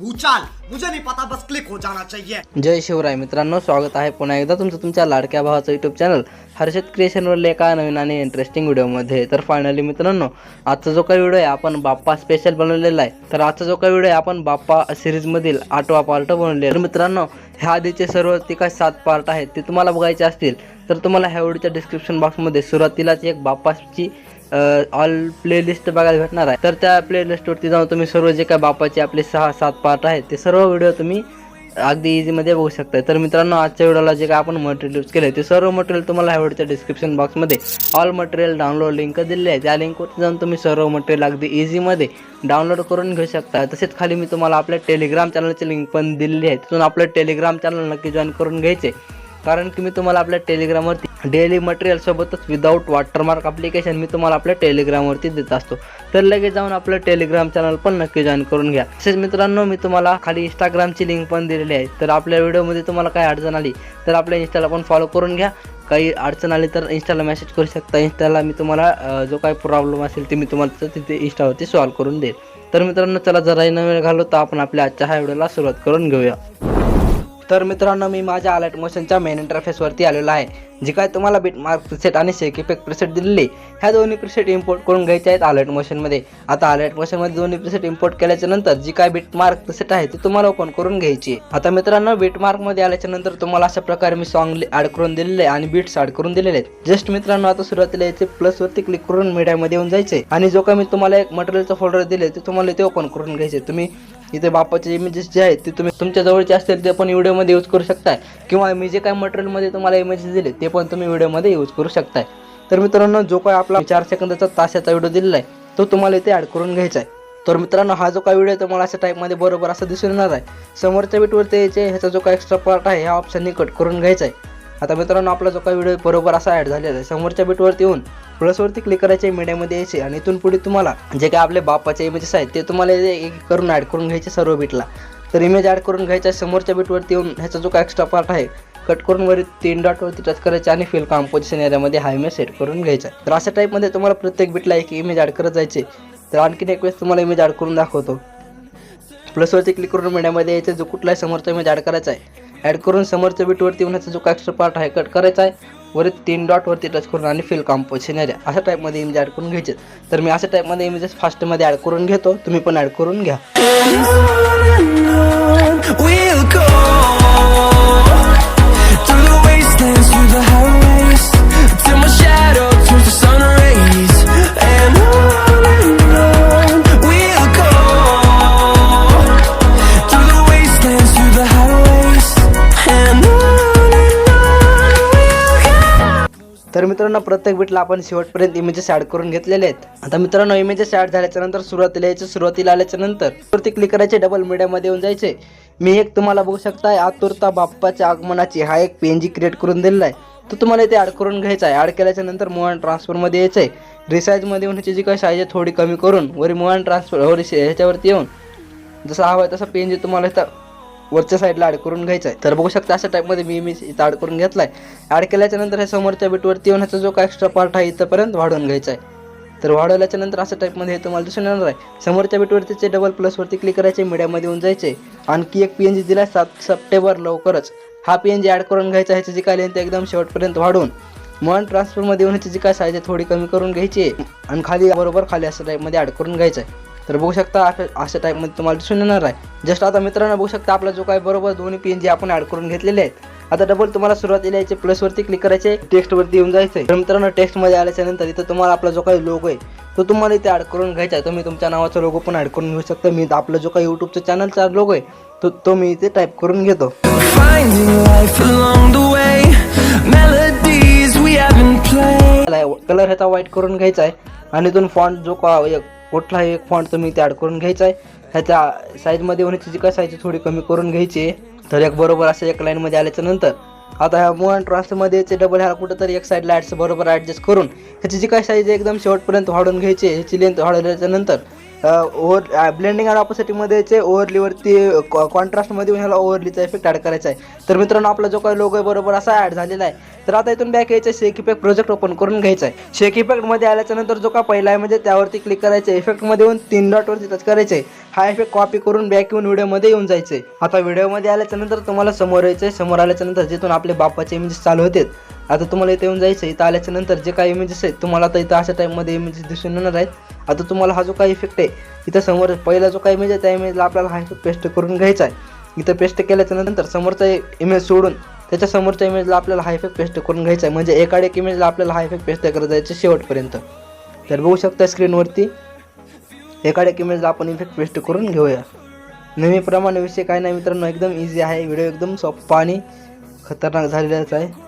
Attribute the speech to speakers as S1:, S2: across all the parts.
S1: भूचाल। मुझे नहीं पता बस क्लिक हो जाना चाहिए।
S2: जय शिवराय मित्रांनो स्वागत आहे पुन्हा एकदा तुमचं तुमच्या लाडक्या भावाचं यूट्यूब चॅनल हर्षद क्रिएशनवर एका नवीन आणि इंटरेस्टिंग व्हिडिओमध्ये तर फायनली मित्रांनो आजचा जो काही व्हिडिओ आहे आपण बाप्पा स्पेशल बनवलेला आहे. तर आजचा जो काही व्हिडिओ आहे आपण बाप्पा सिरीजमधील आठवा पार्ट बनवले तर मित्रांनो ह्या आधीचे सर्व ते काय सात पार्ट आहेत ते तुम्हाला बघायचे असतील तर तुम्हाला ह्या व्हिडिओच्या डिस्क्रिप्शन बॉक्समध्ये सुरुवातीलाच एक बाप्पाची ऑल प्लेलिस्ट बघायला भेटणार आहे. तर त्या प्लेलिस्टवरती जाऊन तुम्ही सर्व जे काय बापाचे आपले सहा सात पार्ट आहेत ते सर्व व्हिडिओ तुम्ही अगदी इझीमध्ये बघू शकता तर मित्रांनो आजच्या व्हिडिओला जे काय आपण मटेरियल यूज केलं ते सर्व मटेरियल तुम्हाला ह्या व्हिडिओच्या डिस्क्रिप्शन बॉक्समध्ये ऑल मटेरियल डाउनलोड लिंक दिलेली आहे. त्या लिंकवरती जाऊन तुम्ही सर्व मटेरियल अगदी इझीमध्ये डाउनलोड करून घेऊ शकता तसेच खाली मी तुम्हाला आपल्या टेलिग्राम चॅनलची लिंक पण दिलेली आहे. तिथून आपलं टेलिग्राम चॅनल नक्की जॉईन करून घ्यायचे. कारण की मी तुम्हाला आपल्या टेलिग्रामवरती डेली मटेरियलसोबतच विदाउट विदाऊट वॉटरमार्क अप्लिकेशन मी तुम्हाला आपल्या टेलिग्रामवरती देत असतो. तर लगेच जाऊन आपलं टेलिग्राम चॅनल पण नक्की जॉईन करून घ्या. तसेच मित्रांनो मी तुम्हाला खाली इंस्टाग्रामची लिंक पण दिलेली आहे. तर आपल्या व्हिडिओमध्ये तुम्हाला काही अडचण आली तर आपल्या इंस्टाला पण फॉलो करून घ्या. काही अडचण आली तर इंस्टाला मेसेज करू शकता. इंस्टाला मी तुम्हाला जो काही प्रॉब्लेम असेल ते मी तुम्हाला तिथे इंस्टावरती सॉल्व्ह करून देईल. तर मित्रांनो चला जराही न वेळ घालू तर आपण आपल्या आजच्या ह्या व्हिडिओला सुरुवात करून घेऊया. तर मित्रांनो मी माझ्या अलर्ट मोशनच्या मेन इंटरफेसवरती आलेलो आहे जे काय तुम्हाला बिट मार्क प्रिसेट आणि शेक इफेक्ट प्रिसेट दिलेले ह्या दोन्ही प्रिसेट इम्पोर्ट करून घ्यायचे आहेत अलर्ट मोशनमध्ये आता अलर्ट मोशनमध्ये दोन्ही प्रिसेट इम्पोर्ट केल्याच्यानंतर जी काय बिट मार्क प्रिसेट आहे ती तुम्हाला ओपन करून घ्यायची आता मित्रांनो बिट मार्कमध्ये आल्याच्यानंतर तुम्हाला अशा प्रकारे मी सॉंग ॲड करून दिलेले आहे आणि बीट्स ॲड करून दिलेले आहेत. जस्ट मित्रांनो आता सुरुवातीला याचे प्लसवरती क्लिक करून मीडियामध्ये येऊन जायचे आणि जो काय मी तुम्हाला एक मटेरियलचा फोल्डर दिले ते तुम्हाला ते ओपन करून घ्यायचे तुम्ही इथे बापाचे इमेजेस जे आहेत ते तुम्ही तुमच्या जवळचे असतील ते पण व्हिडिओमध्ये यूज करू शकताय. किंवा मी जे काय मटेरियलमध्ये तुम्हाला इमेजेस दिले ते पण तुम्ही व्हिडिओमध्ये यूज करू शकताय. तर मित्रांनो जो काय आपला चार सेकंदाचा तासाचा व्हिडिओ दिलेला आहे तो तुम्हाला इथे ॲड करून घ्यायचा आहे. तर मित्रांनो हा जो काय व्हिडिओ तुम्हाला अशा टाईपमध्ये बरोबर असं दिसून येणार आहे. समोरच्या बीटवरती यायचे ह्याचा जो काय एक्स्ट्रा पार्ट आहे ह्या ऑप्शननी कट करून घ्यायचा आहे. आता मित्रांनो आपला जो काय व्हिडिओ बरोबर असा ॲड झालेला आहे. समोरच्या बीटवरती येऊन प्लसवरती क्लिक करायचे मीडियामध्ये यायचे आणि इथून पुढे तुम्हाला जे काय आपले बापाचे इमेजेस आहेत म्हणजे ते तुम्हाला एक करून ॲड करून घ्यायचे सर्व बीटला तर इमेज ॲड करून घ्यायचा आहे समोरच्या बीटवरती येऊन ह्याचा जो काय एक्स्ट्रा पार्ट आहे कट करून वरी तीन डॉटवरती टच करायचे आणि फिल कॉम्पोजिशन एरियामध्ये हा इमेज सेट करून घ्यायचा आहे. तर अशा टाईपमध्ये तुम्हाला प्रत्येक बीटला एक इमेज ॲड करत जायचे तर आणखीन एक वेळेस तुम्हाला इमेज ॲड करून दाखवतो. प्लसवरती क्लिक करून मीडियामध्ये यायचं जो कुठलाही समोरचा इमेज ॲड करायचा आहे. ॲड करून समोरच्या बीटवरती येऊन ह्याचा जो काय एक्स्ट्रा पार्ट आहे कट करायचा आहे. वर तीन डॉटवरती टच करून आणि फिल कॉम्पोजिशन एरिया अशा टाईपमध्ये इमेज ॲड करून घ्यायचे. तर मी अशा टाईपमध्ये इमेजेस फास्टमध्ये ॲड करून घेतो. तुम्ही पण ॲड करून घ्या. मित्रांनो प्रत्येक बीटला आपण शेवटपर्यंत इमेजेस ॲड करून घेतलेले आहेत. आता मित्रांनो इमेजेस ॲड झाल्याच्यानंतर सुरुवातीला यायचं सुरुवातीला आल्याच्यानंतर वरती क्लिक करायचे डबल मीडियामध्ये येऊन जायचे. मी एक तुम्हाला बघू शकताय आतुरता बाप्पाच्या आगमनाची हा एक पी एन जी क्रिएट करून दिलेला आहे. तो तुम्हाला इथे ॲड करून घ्यायचा आहे. ॲड केल्याच्यानंतर मूव ट्रान्सफरमध्ये यायचं आहे. रिसाईजमध्ये येऊन ह्याची जी काही साईज आहे थोडी कमी करून वरी मूव ट्रान्सफर वरी ह्याच्यावरती येऊन जसं हवा आहे तसा पी एन जी तुम्हाला इथं वरच्या साईडला ॲड करून घ्यायचा आहे तर बघू शकता अशा टाईपमध्ये मी मी इथं अडकरून घेतला आहे ॲड केल्याच्यानंतर हे समोरच्या बीटवरती येऊन ह्याचा जो काय एक्स्ट्रा पार्ट आहे इथंपर्यंत वाढवून घ्यायचा आहे तर वाढवल्याच्या नंतर अशा टाईपमध्ये हे तुम्हाला दिसून येणार आहे. समोरच्या बीटवरतीचे डबल प्लसवरती क्लिक करायचे मीडियामध्ये येऊन जायचे. आणखी एक पी एन जी दिला सात सप्टेंबर लवकरच. हा पी एन जी ॲड करून घ्यायचा ह्याची जी काय लेंथ एकदम शेवटपर्यंत वाढवून मन ट्रान्सफरमध्ये येऊन ह्याची जी काय साईज आहे थोडी कमी करून घ्यायची आहे. आणि खाली बरोबर खाली अशा टाईपमध्ये ॲड करून घ्यायचं आहे तर बघू शकता अशा अशा टाईपमध्ये तुम्हाला दिसून येणार आहे. जस्ट आता मित्रांनो बघू शकता आपला जो काय बरोबर दोन्ही पी एन जी आपण ॲड करून घेतलेले आहेत आता डबल तुम्हाला सुरुवातीला यायचे प्लसवरती क्लिक करायचे टेक्स्टवरती येऊन जायचं तर मित्रांनो टेक्स्टमध्ये आल्याच्यानंतर इथं तुम्हाला आपला जो काही लोगो आहे तो तुम्हाला इथे ॲड करून घ्यायचा आहे. तुम्ही तुमच्या नावाचा लोगो पण ॲड करून घेऊ शकता. मी आपला जो काही यूट्यूबचा चॅनलचा लोगो आहे तो तो मी इथे टाईप करून घेतो. कलर ह्याचा व्हाईट करून घ्यायचा आहे. आणि इथून फॉन्ट जो का एक कुठलाही एक फॉन्ट तुम्ही ते ॲड करून घ्यायचा आहे. ह्याच्या साईजमध्ये होण्याची जी काय साईज थोडी कमी करून घ्यायची आहे. तर एक बरोबर असं एक लाईनमध्ये आल्याच्यानंतर आता ह्या मूव अँड ट्रान्सफरमध्ये याचे डबल ह्याला कुठंतरी एक साईडला ॲड्स बरोबर ॲडजस्ट करून ह्याची जी काय साईज एकदम शेवटपर्यंत वाढवून घ्यायची ह्याची लेंथ वाढवल्याच्या नंतर ओव्हर ब्लेंडिंग आणि ऑपोसिटीमध्ये याचे ओव्हरलीवरती कॉन्ट्रास्टमध्ये ह्याला ओव्हरलीचा इफेक्ट ॲड करायचा आहे. तर मित्रांनो आपला जो काही लोगो आहे बरोबर असा ॲड झालेला आहे. तर आता इथून बॅक यायचं शेक इफेक्ट प्रोजेक्ट ओपन करून घ्यायचा आहे. शेक इफेक्टमध्ये आल्याच्यानंतर जो का पहिला आहे म्हणजे त्यावरती क्लिक करायचं आहे. इफेक्टमध्ये येऊन तीन डॉटवरती टच करायचं आहे. हा इफेक्ट कॉपी करून बॅक येऊन व्हिडिओमध्ये येऊन जायचं आहे. आता व्हिडिओमध्ये आल्याच्यानंतर तुम्हाला समोर यायचं आहे. समोर आल्याच्यानंतर जिथून आपले बाप्पाचे इमेजेस चालू होते आता तुम्हाला इथं येऊन जायचं इथं आल्याच्यानंतर जे काही म्हणजे इमेजेस आहेत तुम्हाला आता इथं अशा टाईपमध्ये इमेजेस म्हणजे दिसून येणार आहेत आता तुम्हाला हा जो काही इफेक्ट आहे इथं समोर पहिला जो काही इमेज आहे त्या इमेजला आपल्याला हा इफेक्ट पेस्ट करून घ्यायचा आहे. इथं पेस्ट केल्याच्यानंतर समोरचा इमेज सोडून त्याच्या समोरच्या इमेजला आपल्याला हा इफेक्ट पेस्ट करून घ्यायचा आहे. म्हणजे एकाड एक इमेजला आपल्याला हा इफेक्ट पेस्ट करत जायचं शेवटपर्यंत. तर बघू शकता स्क्रीनवरती एकाड एक इमेजला आपण इफेक्ट पेस्ट करून घेऊया. नेहमीप्रमाणे विषय काय नाही मित्रांनो एकदम इझी आहे. व्हिडिओ एकदम सोप्पा आणि खतरनाक झालेलाच आहे.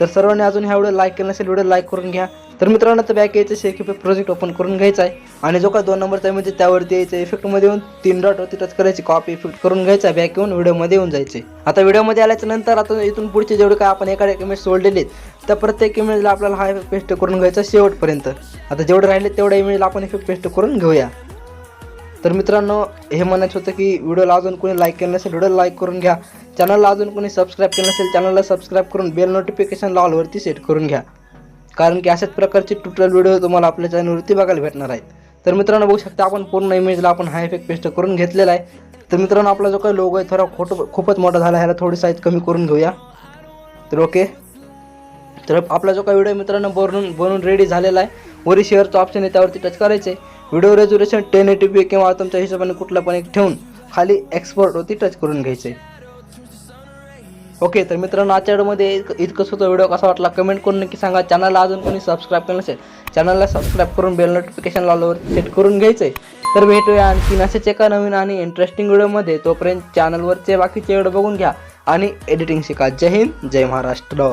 S2: तर सर्वांनी अजून ह्या व्हिडिओ लाईक केला नसेल व्हिडिओ लाईक करून घ्या. तर मित्रांनो तर बॅक यायचं शेक इफेक्ट प्रोजेक्ट ओपन करून घ्यायचा आहे. आणि जो का दोन नंबरचा आहे म्हणजे त्यावरती यायचं इफेक्टमध्ये येऊन तीन डॉटवरती टच करायची कॉपी इफेक्ट करून घ्यायचा बॅक येऊन व्हिडिओमध्ये येऊन जायचे आता व्हिडिओमध्ये आल्याच्यानंतर आता इथून पुढचे जेवढे काय आपण एका इमेज सोडलेले आहेत त्या प्रत्येक इमेजला आपल्याला हा इफेक्ट पेस्ट करून घ्यायचा शेवटपर्यंत. आता जेवढे राहिले तेवढ्या इमेजला आपण इफेक्ट पेस्ट करून घेऊया. तर मित्रांनो हे म्हणायचं होतं की व्हिडिओला अजून कोणी लाईक केलं नसेल व्हिडिओ लाईक करून घ्या. चॅनलला अजून कोणी सबस्क्राईब केलं नसेल चॅनलला सबस्क्राईब करून बेल नोटिफिकेशन ऑलवरती सेट करून घ्या. कारण की अशाच प्रकारचे ट्युटोरियल व्हिडिओ तुम्हाला आपल्या चॅनलवरती बघायला भेटणार आहेत. तर मित्रांनो बघू शकता आपण पूर्ण इमेजला आपण हा इफेक्ट पेस्ट करून घेतलेला आहे. तर मित्रांनो आपला जो काही लोगो आहे थोडा खोट खूपच मोठा झाला ह्याला थोडी साईज कमी करून घेऊया. तर ओके तर आपला जो काही व्हिडिओ मित्रांनो बनून बनून रेडी झालेला आहे. वरी शेअरचं ऑप्शन आहे त्यावरती टच करायचे video resolution ten eighty P किंवा तुमच्या हिशोबाने कुठला पण एक ठेवून खाली एक्सपोर्टवरती टच करून घ्यायचं आहे ओके तर मित्रांनो आजच्या व्हिडिओमध्ये इतकं- इतकंच होतं व्हिडिओ कसा वाटला कमेंट करून नक्की सांगा. चॅनलला अजून कोणी सबस्क्राईब केलं नसेल चॅनलला सबस्क्राईब करून बेल नोटिफिकेशन लावल्यावर सेट करून घ्यायचं आहे तर भेटूया आणखीन असेच एका नवीन आणि इंटरेस्टिंग व्हिडिओमध्ये. तोपर्यंत चॅनलवरचे बाकीचे व्हिडिओ बघून घ्या आणि एडिटिंग शिका. जय हिंद जय महाराष्ट्र.